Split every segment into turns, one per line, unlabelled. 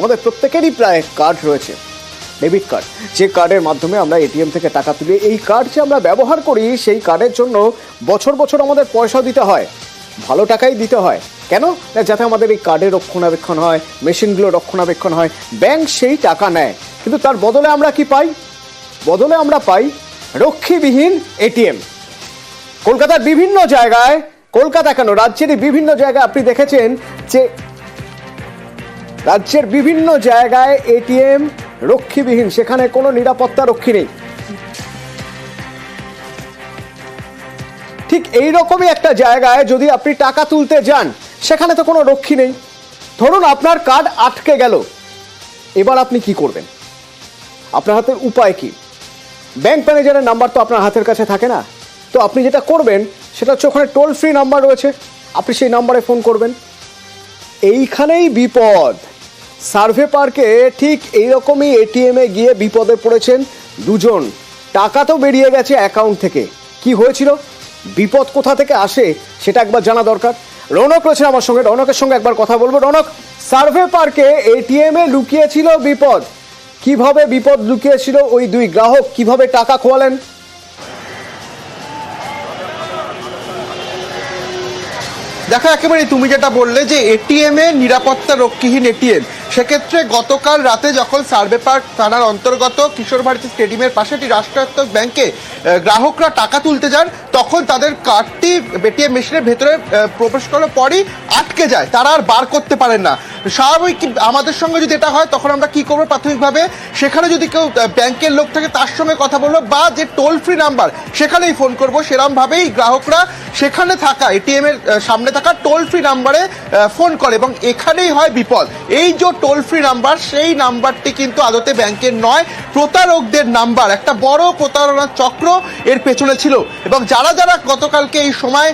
আমাদের প্রত্যেকেরই প্রায় কার্ড রয়েছে ডেবিট কার্ড যে কার্ডের মাধ্যমে আমরা এটিএম থেকে টাকা তুলি এই কার্ড যে আমরা ব্যবহার করি, সেই কার্ডের জন্য বছর বছর আমাদের পয়সা দিতে হয়, ভালো টাকাই দিতে হয়। কেন? না যাতে আমাদের এই কার্ডের রক্ষণাবেক্ষণ হয় মেশিনগুলো রক্ষণাবেক্ষণ হয় ব্যাংক সেই টাকা নেয়। কিন্তু তার বদলে আমরা কি পাই? বদলে আমরা পাই রক্ষীবিহীন এটিএম কলকাতার বিভিন্ন জায়গায়, কলকাতা কেন? রাজ্যেরই বিভিন্ন জায়গায় আপনি দেখেছেন যে রাজ্যের বিভিন্ন জায়গায় এটিএম রক্ষীবিহীন, সেখানে কোনো নিরাপত্তা রক্ষী নেই। ঠিক এই রকমই একটা জায়গায় যদি আপনি টাকা তুলতে যান, সেখানে তো কোনো রক্ষী নেই। ধরুন আপনার কার্ড আটকে গেল, এবার আপনি কি করবেন? আপনার হাতের উপায় কি? ব্যাংক ম্যানেজারের নাম্বার তো আপনার হাতের কাছে থাকে না। তো আপনি যেটা করবেন, সেটা হচ্ছে ওখানে টোল ফ্রি নাম্বার রয়েছে, আপনি সেই নাম্বারে ফোন করবেন। এইখানেই বিপদ। সার্ভে পার্কে ঠিক এইরকমই এটিএমে গিয়ে বিপদে পড়েছেন দুজন। টাকা তো বেরিয়ে গেছে অ্যাকাউন্ট থেকে। কি হয়েছিল? বিপদ কোথা থেকে আসে সেটা একবার জানা দরকার। রৌনক রয়েছে আমার সঙ্গে। রৌনকের সঙ্গে একবার কথা বলব। রৌনক, সার্ভে পার্কে এটিএমে লুকিয়েছিল বিপদ। কীভাবে বিপদ লুকিয়েছিল ওই দুই গ্রাহক? কীভাবে টাকা খোয়ালেন?
দেখো একেবারে তুমি যেটা বললে যে এটিএম এ নিরাপত্তা রক্ষীহীন এটিএম সেক্ষেত্রে গতকাল রাতে যখন সার্ভে পার্ক থানার অন্তর্গত কিশোর ভারতী স্টেডিয়ামের পাশে একটি রাষ্ট্রায়ত্ত ব্যাংকে গ্রাহকরা টাকা তুলতে যান, তখন তাদের কার্ডটি এটিএম মেশিনের ভেতরে প্রবেশ করার পরই আটকে যায়। তারা আর বার করতে পারেন না। স্বাভাবিক আমাদের সঙ্গে যদি এটা হয়, তখন আমরা কি করব প্রাথমিকভাবে? সেখানে যদি কেউ ব্যাংকের লোক থাকে, তার সঙ্গে কথা বলব বা যে টোল ফ্রি নাম্বার, সেখানেই ফোন করব। সেরমভাবেই গ্রাহকরা সেখানে থাকা এটিএম এর সামনে থাকা টোল ফ্রি নাম্বারে ফোন করে এবং এখানেই হয় বিপদ। এই যে টোল ফ্রি নাম্বার সেই নাম্বারটি কিন্তু আদতে ব্যাংকের নয়, প্রতারকদের নাম্বার একটা বড় প্রতারণার চক্র এর পেছনে ছিল। এবং যারা যারা গতকালকে এই সময়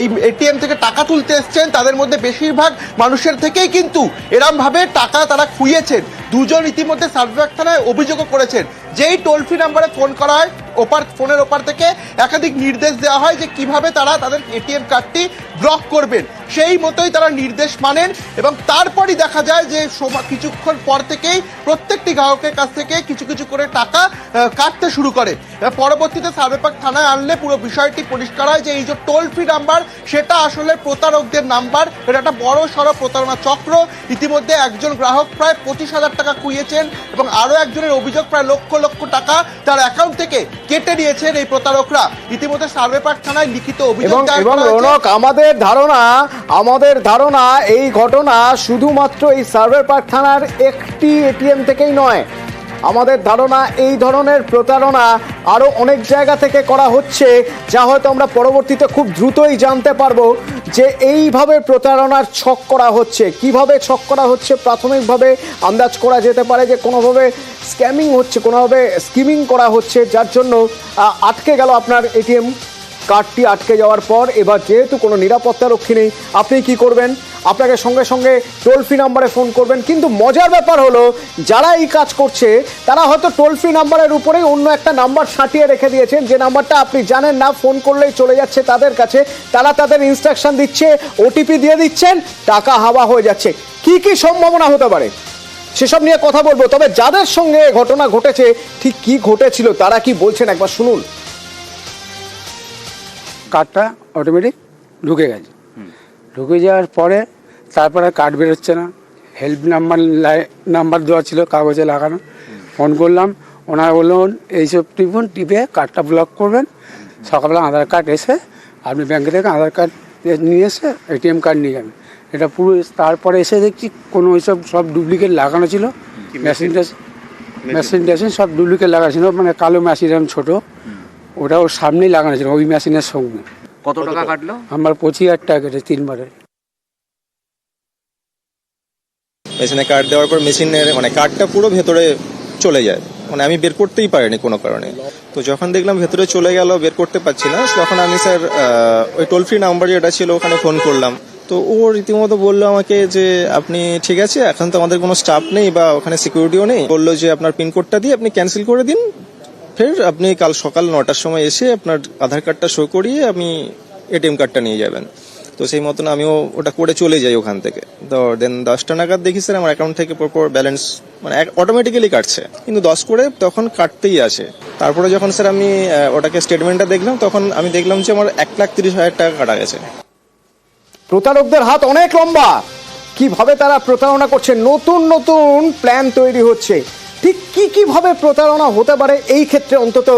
এই এটিএম থেকে টাকা তুলতে এসছেন, তাদের মধ্যে বেশিরভাগ মানুষের থেকেই কিন্তু এরমভাবে টাকা তারা খুইয়েছেন। দুজন ইতিমধ্যে সার্ভেক থানায় অভিযোগও করেছেন। যেই টোল ফ্রি নাম্বারে ফোন করা হয়, ওপার ফোনের ওপার থেকে একাধিক নির্দেশ দেওয়া হয় যে কীভাবে তারা তাদের এটিএম কার্ডটি ব্লক করবেন। সেই মতোই তারা নির্দেশ মানেন এবং তারপরই দেখা যায় যে কিছুক্ষণ পর থেকেই প্রত্যেকটি গ্রাহকের কাছ থেকে কিছু কিছু করে টাকা কাটতে শুরু করে। পরবর্তীতে সার্ভেপাক থানায় আনলে পুরো বিষয়টি পরিষ্কার হয় যে এই যে টোল ফ্রি নাম্বার সেটা আসলে প্রতারকদের নাম্বার। এটা একটা বড় সড়ো প্রতারণা চক্র। ইতিমধ্যে একজন গ্রাহক প্রায় পঁচিশ হাজার টাকা খুইয়েছেন এবং আরও একজনের অভিযোগ প্রায় লক্ষ লক্ষ টাকা তার অ্যাকাউন্ট থেকে কেটে নিয়েছেন এই প্রতারকরা। ইতিমধ্যে সার্ভেপাক থানায় লিখিত অভিযোগ
এবং। রৌনক আমাদের ধারণা আমাদের ধারণা, এই ঘটনা শুধুমাত্র এই সার্ভে পার্ক থানার একটি এটিএম থেকেই নয়। আমাদের ধারণা, এই ধরনের প্রতারণা আরও অনেক জায়গা থেকে করা হচ্ছে, যা হয়তো আমরা পরবর্তীতে খুব দ্রুতই জানতে পারব যে এইভাবে প্রতারণার ছক করা হচ্ছে। কীভাবে ছক করা হচ্ছে, প্রাথমিকভাবে আন্দাজ করা যেতে পারে যে কোনোভাবে স্ক্যামিং হচ্ছে, কোনোভাবে স্কিমিং করা হচ্ছে, যার জন্য আটকে গেল আপনার এটিএম। কার্ডটি আটকে যাওয়ার পর এবার যেহেতু কোনো নিরাপত্তা রক্ষী নেই, আপনি কি করবেন? আপনাকে সঙ্গে সঙ্গে টোল ফ্রি নাম্বারে ফোন করবেন। কিন্তু মজার ব্যাপার হলো, যারা এই কাজ করছে, তারা হয়তো টোল ফ্রি নাম্বারের উপরেই অন্য একটা নাম্বার সাঁটিয়ে রেখে দিয়েছেন। যে নাম্বারটা আপনি জানেন না, ফোন করলেই চলে যাচ্ছে তাদের কাছে। তারা তাদের ইনস্ট্রাকশন দিচ্ছে ওটিপি দিয়ে দিচ্ছেন, টাকা হাওয়া হয়ে যাচ্ছে। কি কি সম্ভাবনা হতে পারে? সেসব নিয়ে কথা বলব। তবে যাদের সঙ্গে ঘটনা ঘটেছে, ঠিক কি ঘটেছিল, তারা কি বলছেন? একবার শুনুন।
কার্ডটা অটোমেটিক ঢুকে গেছে। ঢুকে যাওয়ার পরে তারপরে কার্ড বেরোচ্ছে না। হেল্প নাম্বার নাম্বার দেওয়া ছিল কাগজে লাগানো। ফোন করলাম। ওনারা বললেন এইসব টিপুন টিপে কার্ডটা ব্লক করবেন। সকালবেলা আধার কার্ড এসে আপনি ব্যাংকে থেকে আধার কার্ড নিয়ে এসে এটিএম কার্ড নিয়ে যাবেন। এটা পুরো তারপরে এসে দেখছি কোনো ওইসব সব ডুপ্লিকেট লাগানো ছিল। মেশিন টেশিন মেশিন টেশিন সব ডুপ্লিকেট লাগানো ছিল। মানে কালো মেশিন ছোটো। ওটা ওর সামনেই লাগানো ছিল ওই মেশিনের সঙ্গে।
কত টাকা কাটলো?
আমার পঁচিশ হাজার টাকা কেটে তিনবারে।
মেশিনে কার্ড দেওয়ার পর মেশিনের মানে কার্ডটা পুরো ভেতরে চলে যায়। মানে আমি বের করতেই পারিনি কোনো কারণে। তো যখন দেখলাম ভেতরে চলে গেল বের করতে পারছি না তখন আমি স্যার ওই টোল ফ্রি নাম্বার যেটা ছিল ওখানে ফোন করলাম। তো ও রীতিমতো বলল আমাকে যে আপনি ঠিক আছে এখন তো আমাদের কোনো স্টাফ নেই বা ওখানে সিকিউরিটিও নেই। বলল যে আপনার পিনকোডটা দিয়ে আপনি ক্যান্সেল করে দিন ফের আপনি কাল সকাল নটার সময় এসে আপনার আধার কার্ডটা শো করিয়ে আপনি এটিএম কার্ডটা নিয়ে যাবেন। তো সেই মতন আমিও ওটা করে চলে যাই ওখান থেকে। তো দেন দশটা নাগাদ দেখি স্যার আমার অ্যাকাউন্ট থেকে পরপর ব্যালেন্স মানে অটোমেটিক্যালি কাটছে। কিন্তু দশ করে তখন কাটতেই আসে। তারপরে যখন স্যার আমি ওটাকে স্টেটমেন্টটা দেখলাম, তখন আমি দেখলাম যে আমার এক লাখ তিরিশ হাজার টাকা কাটা গেছে।
প্রতারকদের হাত অনেক লম্বা। কীভাবে তারা প্রতারণা করছে? নতুন নতুন প্ল্যান তৈরি হচ্ছে। ঠিক কি কীভাবে প্রতারণা হতে পারে এই ক্ষেত্রে অন্তত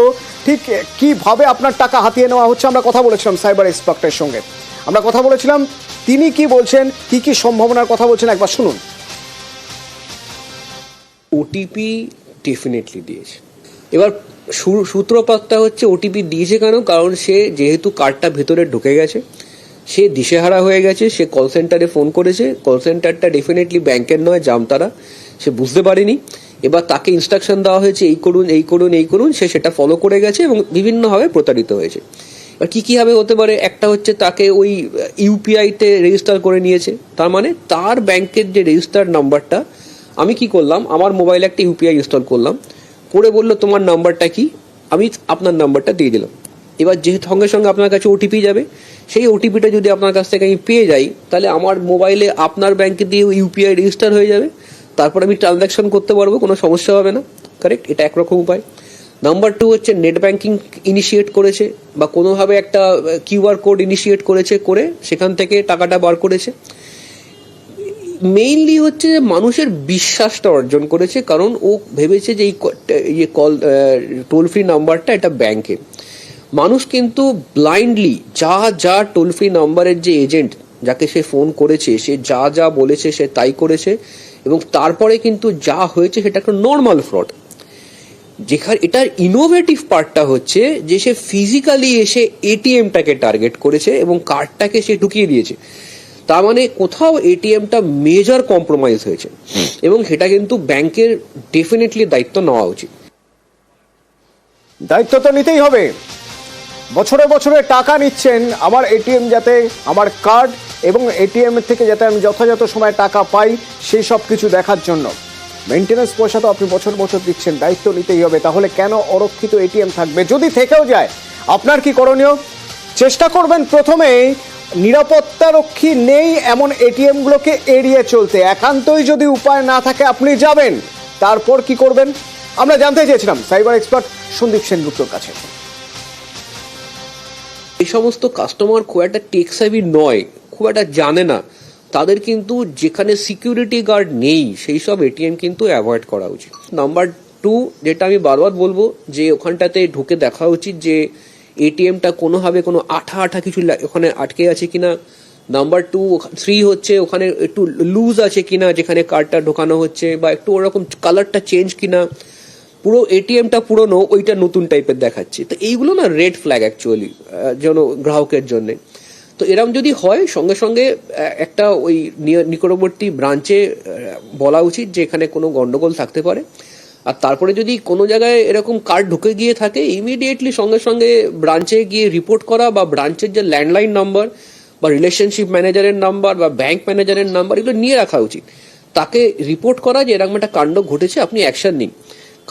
ঠিক কীভাবে আপনার টাকা হাতিয়ে নেওয়া হচ্ছে আমরা কথা বলেছিলাম সাইবার এক্সপার্টের সঙ্গে। আমরা কথা বলেছিলাম তিনি কি বলছেন, কি কি সম্ভাবনার কথা বলছেন, একবার শুনুন।
ওটিপি ডেফিনেটলি দিয়েছে। এবার সূত্রপাতটা হচ্ছে ওটিপি দিয়েছে কেন? কারণ সে যেহেতু কার্ডটা ভেতরে ঢুকে গেছে, সে দিশেহারা হয়ে গেছে, সে কল সেন্টারে ফোন করেছে কল সেন্টারটা ডেফিনেটলি ব্যাংকের নয়, জামতারা, সে বুঝতে পারেনি। এবার তাকে ইনস্ট্রাকশন দেওয়া হয়েছে, এই করুন এই করুন এই করুন, সে সেটা ফলো করে গেছে এবং বিভিন্নভাবে প্রতারিত হয়েছে। এবার কী কীভাবে হতে পারে? একটা হচ্ছে তাকে ওই ইউপিআইতে রেজিস্টার করে নিয়েছে। তার মানে তার ব্যাংকের যে রেজিস্টার নাম্বারটা আমি কি করলাম? আমার মোবাইলে একটা ইউপিআই ইনস্টল করলাম। করে বলল, তোমার নাম্বারটা কি? আমি আপনার নাম্বারটা দিয়ে দিলাম। এবার যেহেতু সঙ্গে সঙ্গে আপনার কাছে ওটিপি যাবে, সেই ওটিপিটা যদি আপনার কাছ থেকে আমি পেয়ে যাই, তাহলে আমার মোবাইলে আপনার ব্যাংকে দিয়ে ইউপিআই রেজিস্টার হয়ে যাবে। তারপর আমি ট্রানজ্যাকশন করতে পারব, কোনো সমস্যা হবে না। কারেক্ট এটা একরকম উপায়। নাম্বার টু হচ্ছে নেট ব্যাঙ্কিং ইনিশিয়েট করেছে বা কোনোভাবে একটা কিউআর কোড ইনিশিয়েট করেছে করে সেখান থেকে টাকাটা বার করেছে। মেইনলি হচ্ছে মানুষের বিশ্বাসটা অর্জন করেছে, কারণ ও ভেবেছে যে এই কল টোল ফ্রি নাম্বারটা এটা ব্যাংকে মানুষ কিন্তু ব্লাইন্ডলি যা যা টোল ফ্রি নাম্বারের যে এজেন্ট যাকে সে ফোন করেছে, সে যা যা বলেছে, সে তাই করেছে এবং তারপরে কিন্তু যা হয়েছে সেটা একটা নর্মাল ফ্রড যেখানে এটার ইনোভেটিভ পার্টটা হচ্ছে যে সে ফিজিক্যালি এসে এটিএমটাকে টার্গেট করেছে এবং কার্ডটাকে সে ঢুকিয়ে দিয়েছে। তার মানে কোথাও এটিএমটা মেজর কম্প্রোমাইজ হয়েছে। এবং সেটা কিন্তু ব্যাংকের ডেফিনেটলি দায়িত্ব নেওয়া উচিত।
দায়িত্ব তো নিতেই হবে। বছরে বছরে টাকা নিচ্ছেন আমার এটিএম যাতে আমার কার্ড এবং এটিএম থেকে যাতে আমি যথাযথ সময় টাকা পাই সেই সব কিছু দেখার জন্য। মেনটেন্যান্স পয়সা তো আপনি বছর বছর দিচ্ছেন, দায়িত্ব নিতেই হবে, তাহলে কেন অরক্ষিত এটিএম থাকবে? যদি থেকেও যায়, আপনার কি করণীয়? চেষ্টা করবেন প্রথমে নিরাপত্তারক্ষী নেই এমন এটিএমগুলোকে এড়িয়ে চলতে। একান্তই যদি উপায় না থাকে, আপনি যাবেন। তারপর কি করবেন? আমরা জানতে চেয়েছিলাম, সাইবার এক্সপার্ট সন্দীপ সেনগুপ্তর কাছে।
এই সমস্ত কাস্টমার খুব একটা টেক সেভি নয়। খুব একটা জানে না। তাদের কিন্তু যেখানে সিকিউরিটি গার্ড নেই, সেই সব এটিএম কিন্তু অ্যাভয়েড করা উচিত। নাম্বার টু যেটা আমি বারবার বলব, যে ওখানটাতে ঢুকে দেখা উচিত যে এটিএমটা কোনোভাবে কোনো আঠা আঠা কিছু ওখানে আটকে আছে কিনা। নাম্বার টু থ্রি হচ্ছে ওখানে একটু লুজ আছে কিনা, যেখানে কার্ডটা ঢোকানো হচ্ছে বা একটু ওরকম কালারটা চেঞ্জ কিনা। পুরো এটিএমটা পুরনো, ওইটা নতুন টাইপের দেখাচ্ছে। তো এইগুলো না রেড ফ্ল্যাগ অ্যাকচুয়ালি যেন গ্রাহকের জন্য। তো এরম যদি হয়, সঙ্গে সঙ্গে একটা ওই নিকটবর্তী ব্রাঞ্চে বলা উচিত যে এখানে কোনো গন্ডগোল থাকতে পারে। আর তারপরে যদি কোনো জায়গায় এরকম কার্ড ঢুকে গিয়ে থাকে ইমিডিয়েটলি সঙ্গে সঙ্গে ব্রাঞ্চে গিয়ে রিপোর্ট করা বা ব্রাঞ্চের যে ল্যান্ডলাইন নাম্বার বা রিলেশনশিপ ম্যানেজারের নাম্বার বা ব্যাংক ম্যানেজারের নাম্বার এগুলো নিয়ে রাখা উচিত। তাকে রিপোর্ট করা যে এরকম একটা কাণ্ড ঘটেছে, আপনি অ্যাকশন নিন।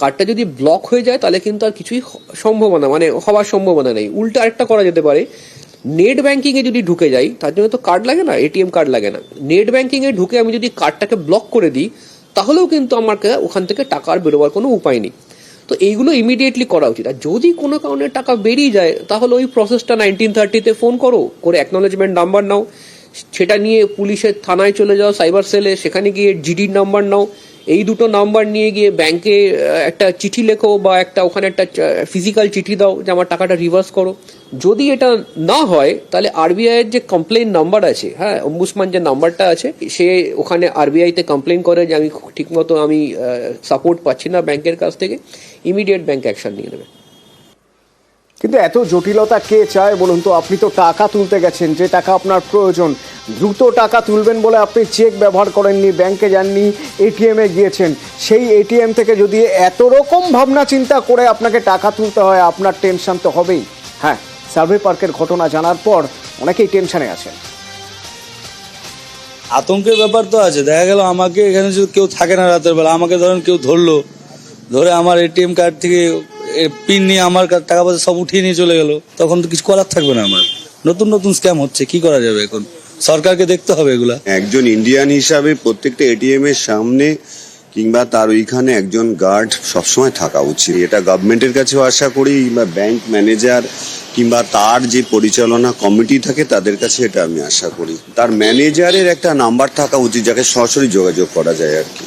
কার্ডটা যদি ব্লক হয়ে যায়, তাহলে কিন্তু আর কিছুই সম্ভাবনা মানে হওয়ার সম্ভাবনা নেই। উল্টো আরেকটা করা যেতে পারে নেট ব্যাংকিং এ যদি ঢুকে যাই, তার জন্য তো কার্ড লাগে না এটিএম কার্ড লাগে না। নেট ব্যাংকিং এ ঢুকে আমি যদি কার্ডটাকে ব্লক করে দিই, তাহলেও কিন্তু আমাকে ওখান থেকে টাকা আর বেরোবার কোনো উপায় নেই। তো এইগুলো ইমিডিয়েটলি করা উচিত। আর যদি কোনো কারণে টাকা বেরিয়ে যায়, তাহলে ওই প্রসেসটা নাইনটিন থার্টিতে ফোন করো, করে অ্যাকনোলেজমেন্ট নাম্বার নাও। সেটা নিয়ে পুলিশের থানায় চলে যাও সাইবার সেলে সেখানে গিয়ে জিডির নাম্বার নাও। এই দুটো নাম্বার নিয়ে গিয়ে ব্যাংকে একটা চিঠি লেখো বা একটা ওখানে একটা ফিজিক্যাল চিঠি দাও যে আমার টাকাটা রিভার্স করো। যদি এটা না হয়, তাহলে আরবিআই এর যে কমপ্লেন নাম্বার আছে হ্যাঁ অম্বুসমান যে নাম্বারটা আছে, সে ওখানে আরবিআই তে কমপ্লেন করে যে আমি ঠিকমতো আমি সাপোর্ট পাচ্ছি না ব্যাংকের কাছ থেকে ইমিডিয়েট ব্যাংক অ্যাকশন নিয়ে নেবে।
কিন্তু এত জটিলতা কে চায় বলুন তো? আপনি তো টাকা তুলতে গেছেন, যে টাকা আপনার প্রয়োজন, দ্রুত টাকা তুলবেন বলে আপনি চেক ব্যবহার করেননি ব্যাংকে যাননি এটিএমে গিয়েছেন। সেই এটিএম থেকে যদি এত রকম ভাবনা চিন্তা করে আপনাকে টাকা তুলতে হয়, আপনার টেনশন তো হবেই। হ্যাঁ সার্ভে পার্কের ঘটনা জানার পর অনেকেই টেনশনে আছেন।
আতঙ্কের ব্যাপার তো আছে। দেখা গেল আমাকে এখানে যদি কেউ থাকে না রাতের বেলা, আমাকে ধরেন কেউ ধরলো, ধরে আমার এটিএম কার্ড থেকে পিন নিয়ে আমার টাকা পয়সা সব উঠিয়ে নিয়ে চলে গেল। তখন তো কিছু করার থাকবে না আমার। নতুন নতুন স্ক্যাম হচ্ছে, কি করা যাবে এখন? সরকারকে দেখতে হবে এগুলা।
একজন ইন্ডিয়ান হিসাবে প্রত্যেকটা এটিএম এর সামনে কিংবা তার ওইখানে একজন গার্ড সবসময় থাকা উচিত। এটা গভর্নমেন্টের কাছেও আশা করি বা ব্যাংক ম্যানেজার কিংবা তার যে পরিচালনা কমিটি থাকে, তাদের কাছে এটা আমি আশা করি। তার ম্যানেজারের একটা নাম্বার থাকা উচিত, যাকে সরাসরি যোগাযোগ করা যায় আর কি।